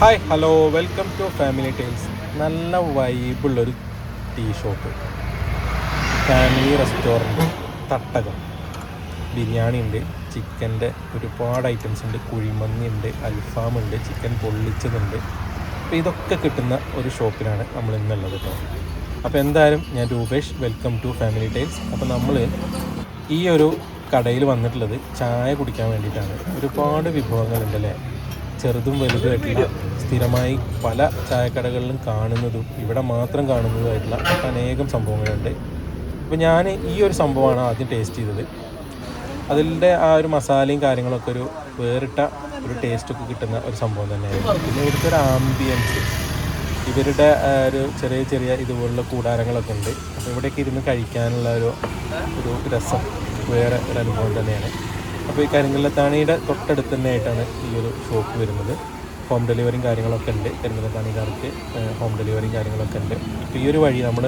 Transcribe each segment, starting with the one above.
Hi hello welcome to family tiles നല്ല വൈബുള്ളൊരു tea shop family restaurant Thattakam. Biryani ഉണ്ട് ചിക്കന്റെ ഒരുപാട് ഐറ്റംസ് ഉണ്ട് കുഴിമന്തി ഉണ്ട് അൽഫാം ഉണ്ട് ചിക്കൻ പൊള്ളിച്ചതുണ്ട് അപ്പോൾ ഇതൊക്കെ കിട്ടുന്ന ഒരു ഷോപ്പിലാണ് നമ്മൾ ഇന്നുള്ളത് കേട്ടോ അപ്പോൾ എന്തായാലും ഞാൻ Rupesh welcome to family tiles അപ്പോൾ നമ്മൾ ഈ ഒരു കടയിൽ വന്നിട്ടുള്ളത് ചായ കുടിക്കാൻ വേണ്ടിയിട്ടാണ്. ഒരുപാട് വിഭവങ്ങളുണ്ട് അല്ലേ? ചെറുതും വലുതുമായിട്ടുള്ള സ്ഥിരമായി പല ചായക്കടകളിലും കാണുന്നതും ഇവിടെ മാത്രം കാണുന്നതുമായിട്ടുള്ള അനേകം സംഭവങ്ങളുണ്ട്. അപ്പോൾ ഞാൻ ഈ ഒരു സംഭവമാണ് ആദ്യം ടേസ്റ്റ് ചെയ്തത്. അതിന്റെ ആ ഒരു മസാലയും കാര്യങ്ങളൊക്കെ ഒരു വേറിട്ട ഒരു ടേസ്റ്റൊക്കെ കിട്ടുന്ന ഒരു സംഭവം തന്നെയായിരുന്നു. പിന്നെ ഇവിടുത്തെ ഒരു ആംബിയൻസ് ഇവരുടെ ഒരു ചെറിയ ചെറിയ ഇതുപോലുള്ള കൂടാരങ്ങളൊക്കെ ഉണ്ട്. അപ്പോൾ ഇവിടെയൊക്കെ ഇരുന്ന് കഴിക്കാനുള്ള ഒരു ഒരു രസം വേറെ ഒരു അനുഭവം തന്നെയാണ്. അപ്പോൾ ഈ കരിങ്കല്ലത്താണിയുടെ തൊട്ടടുത്ത് തന്നെയായിട്ടാണ് ഈ ഒരു ഷോപ്പ് വരുന്നത്. ഹോം ഡെലിവറിയും കാര്യങ്ങളൊക്കെ ഉണ്ട്. കരിങ്കല്ലത്താണിക്കാർക്ക് ഹോം ഡെലിവറിയും കാര്യങ്ങളൊക്കെ ഉണ്ട്. ഇപ്പോൾ ഈ ഒരു വഴി നമ്മൾ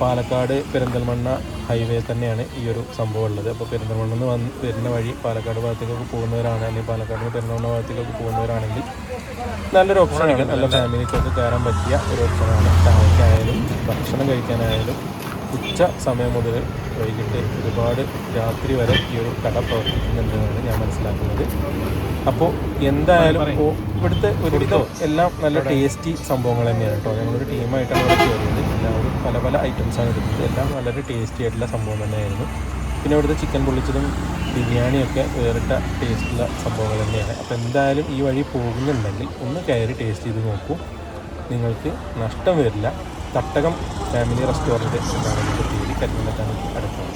പാലക്കാട് പെരിന്തൽമണ്ണ ഹൈവേ തന്നെയാണ് ഈ ഒരു സംഭവം ഉള്ളത്. അപ്പോൾ പെരിന്തൽമണ്ണ നിന്ന് വന്ന് വരുന്ന വഴി പാലക്കാട് ഭാഗത്തേക്കൊക്കെ പോകുന്നവരാണ്. അല്ലെങ്കിൽ പാലക്കാട് പെരിന്തൽമണ്ണ ഭാഗത്തേക്കൊക്കെ പോകുന്നവരാണെങ്കിൽ നല്ലൊരു ഓപ്ഷനാണ് നല്ല ഫാമിലിക്കൊക്കെ കയറാൻ പറ്റിയ ഒരു ഓപ്ഷനാണ് ചായക്കായാലും ഭക്ഷണം കഴിക്കാനായാലും ഉച്ച സമയം മുതൽ വൈകിട്ട് ഒരുപാട് രാത്രി വരെ ഈ ഒരു കട പ്രവർത്തിക്കുന്നുണ്ടെന്നാണ് ഞാൻ മനസ്സിലാക്കുന്നത്. അപ്പോൾ എന്തായാലും ഇപ്പോൾ ഇവിടുത്തെ ഒരുവിധം എല്ലാം നല്ല ടേസ്റ്റി സംഭവങ്ങൾ തന്നെയാണ് കേട്ടോ. ഞങ്ങളൊരു ടീമായിട്ടാണ് ഇവിടെ കയറിയത്. എല്ലാവരും പല പല ഐറ്റംസാണ് എടുത്തത്. എല്ലാം വളരെ ടേസ്റ്റി ആയിട്ടുള്ള സംഭവം തന്നെയായിരുന്നു. പിന്നെ ഇവിടുത്തെ ചിക്കൻ പൊള്ളിച്ചതും ബിരിയാണിയൊക്കെ വേറിട്ട ടേസ്റ്റുള്ള സംഭവങ്ങൾ തന്നെയാണ്. അപ്പോൾ എന്തായാലും ഈ വഴി പോകുന്നുണ്ടെങ്കിൽ ഒന്ന് കയറി ടേസ്റ്റ് ചെയ്ത് നോക്കൂ. നിങ്ങൾക്ക് നഷ്ടം വരില്ല. തട്ടകം ഫാമിലി റെസ്റ്റോറന്റ് എന്നാണ് പേര്. കരിമലത്താണ് അടുത്ത.